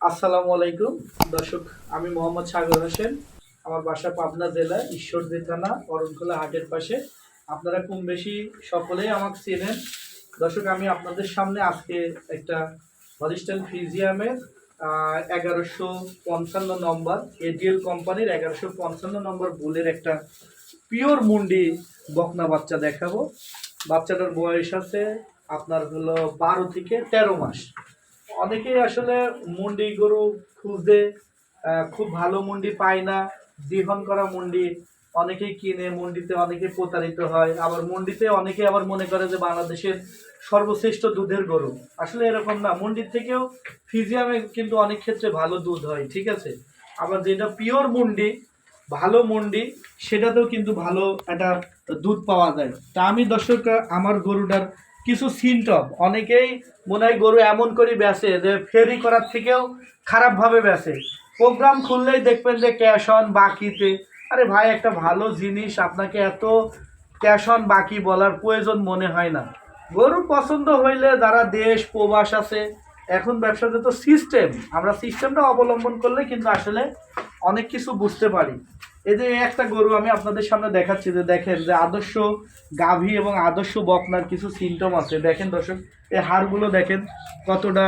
আসসালামু আলাইকুম। দর্শক, আমি মোহাম্মদ সাগর হোসেন। আমার বাসা পাবনা জেলা, ঈশ্বরদী থানা, অরণখোলা হাটের পাশে। আপনারা কম বেশি সকলেই আমাকে চেনেন। দর্শক, আমি আপনাদের সামনে আজকে একটা হলিস্টাইল ফিজিয়ামের এগারোশো পঞ্চান্ন নম্বর এডিএল কোম্পানির এগারোশো পঞ্চান্ন নম্বর বুলের একটা পিওর মুন্ডি বকনা বাচ্চা দেখাবো। বাচ্চাটার বয়স আছে আপনার হলো বারো থেকে তেরো মাস। অনেকেই আসলে মুন্ডি গরু খুঁজে খুব ভালো মুন্ডি পায় না দিহন করা মুন্ডি, অনেকেই কিনে মুন্ডিতে, অনেকে প্রতারিত হয়। আবার মুন্ডিতে অনেকে আবার মনে করে যে বাংলাদেশের সর্বশ্রেষ্ঠ দুধের গরু। আসলে এরকম না, মুন্ডির থেকেও ফিজিয়ামে কিন্তু অনেক ক্ষেত্রে ভালো দুধ হয়, ঠিক আছে? আবার যেটা পিওর মুন্ডি, ভালো মুন্ডি, সেটাতেও কিন্তু ভালো একটা দুধ পাওয়া যায়। তা আমি দর্শক, আমার গরুটার কিছু সিমটম অনেকেই মনে হয় গরু এমন করে বেচে যে ফেরি করার থেকেও খারাপভাবে বেচে। প্রোগ্রাম খুললেই দেখবেন যে ক্যাশ অন বাকিতে। আরে ভাই, একটা ভালো জিনিস, আপনাকে এত ক্যাশ অন বাকি বলার প্রয়োজন মনে হয় না। গরু পছন্দ হইলে যারা দেশ, প্রবাস আছে, এখন ব্যবসাতে তো সিস্টেম আমরা সিস্টেমটা অবলম্বন করলে কিন্তু আসলে অনেক কিছু বুঝতে পারি। এই যে একটা গরু আমি আপনাদের সামনে দেখাচ্ছি যে দেখেন যে আদর্শ গাভী এবং আদর্শ বকনার কিছু সিমটম আছে। দেখেন দর্শক, এই হাড়গুলো দেখেন কতটা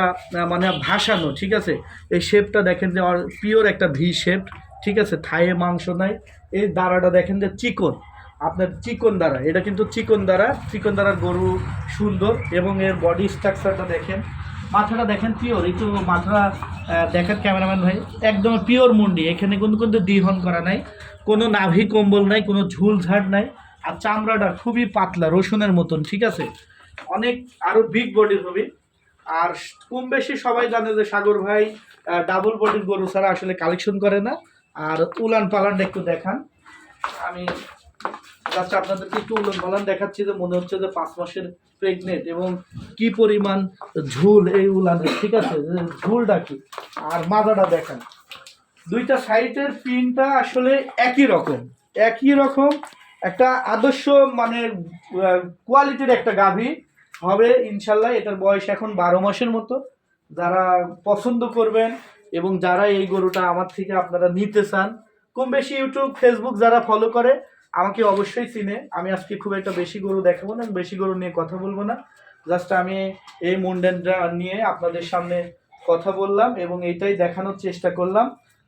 মানে ভাসানো, ঠিক আছে? এই শেপটা দেখেন যে পিওর একটা ভি শেপ ঠিক আছে? থায়ে মাংস নাই। এই দাঁড়াটা দেখেন যে চিকন। আপনার চিকন দ্বারা, এটা কিন্তু চিকন দ্বারা চিকন দ্বারা গরু সুন্দর এবং এর বডি স্ট্রাকচারটা দেখেন মাথাটা দেখেন পিওর একটু মাথা আহ, দেখেন ক্যামেরাম্যান ভাই একদম পিওর মুন্ডি এখানে কিন্তু কিন্তু দ্বিহন করা নাই কোনো নাভি কম্বল নাই কোনো ঝুল ঝাড় নাই আর চামড়াটা খুবই পাতলা রসুনের মতন ঠিক আছে? অনেক আরও বিগ বডির হবে। আর কম বেশি সবাই জানে যে সাগর ভাই ডাবল বডির গরু ছাড়া আসলে কালেকশন করে না। আর উলান পালানটা একটু দেখান। আমি আপনাদেরকে একটু উলান পালান দেখাচ্ছি যে মনে হচ্ছে যে পাঁচ মাসের প্রেগনেন্ট এবং কি পরিমাণ ঝুল এই উলানের ঠিক আছে ঝুলটা কি? আর মাজাটা দেখান। দুইটা সাইডের পিনটা আসলে একই রকম। একই রকম একটা আদর্শ মানে কোয়ালিটির একটা গাভী হবে ইনশাল্লাহ। এটার বয়স এখন বারো মাসের মতো। যারা পছন্দ করবেন এবং যারা এই গরুটা আমার থেকে আপনারা নিতে চান, কম বেশি ইউটিউব ফেসবুক যারা ফলো করে, আমাকে অবশ্যই চিনে। আমি আজকে খুব একটা বেশি গরু দেখাবো না, বেশি গরু নিয়ে কথা বলব না। জাস্ট আমি এই মুন্ডেনটা নিয়ে আপনাদের সামনে কথা বললাম এবং এইটাই দেখানোর চেষ্টা করলাম।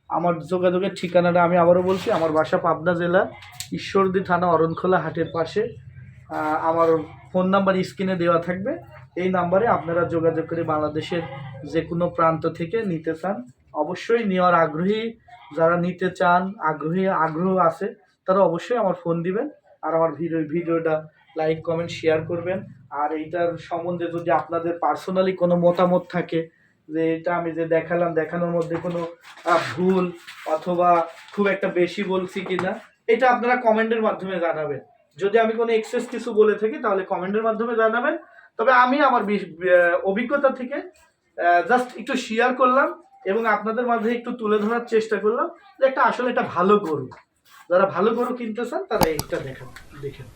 আমার যোগাযোগের ঠিকানাটা আমি আবারও বলছি, আমার বাসা পাবনা জেলা, ঈশ্বরদী থানা, অরণখোলা হাটের পাশে। আমার ফোন নাম্বার স্ক্রিনে দেওয়া থাকবে। এই নাম্বারে আপনারা যোগাযোগ করে বাংলাদেশের যে কোনো প্রান্ত থেকে নিতে চান। অবশ্যই নেওয়ার আগ্রহী যারা নিতে চান, আগ্রহী, আগ্রহ আছে, তারা অবশ্যই আমার ফোন দিবেন। আর আমার ভিডিও, ভিডিওটা লাইক, কমেন্ট, শেয়ার করবেন। আর এইটার সম্বন্ধে যদি আপনাদের পার্সোনালি কোনো মতামত থাকে, যে এটা আমি যে দেখালাম, দেখানোর মধ্যে কোনো ভুল অথবা খুব একটা বেশি বলছি কিনা, এটা আপনারা কমেন্টের মাধ্যমে জানাবেন। যদি আমি কোনো এক্সেস কিছু বলে থাকি, তাহলে কমেন্টের মাধ্যমে জানাবেন। তবে আমি আমার অভিজ্ঞতা থেকে জাস্ট একটু শেয়ার করলাম এবং আপনাদের মাঝে একটু তুলে ধরার চেষ্টা করলাম যে একটা, আসলে এটা ভালো গরু। যারা ভালো গরু কিনতে চান, তারা এইটা দেখেন দেখেন।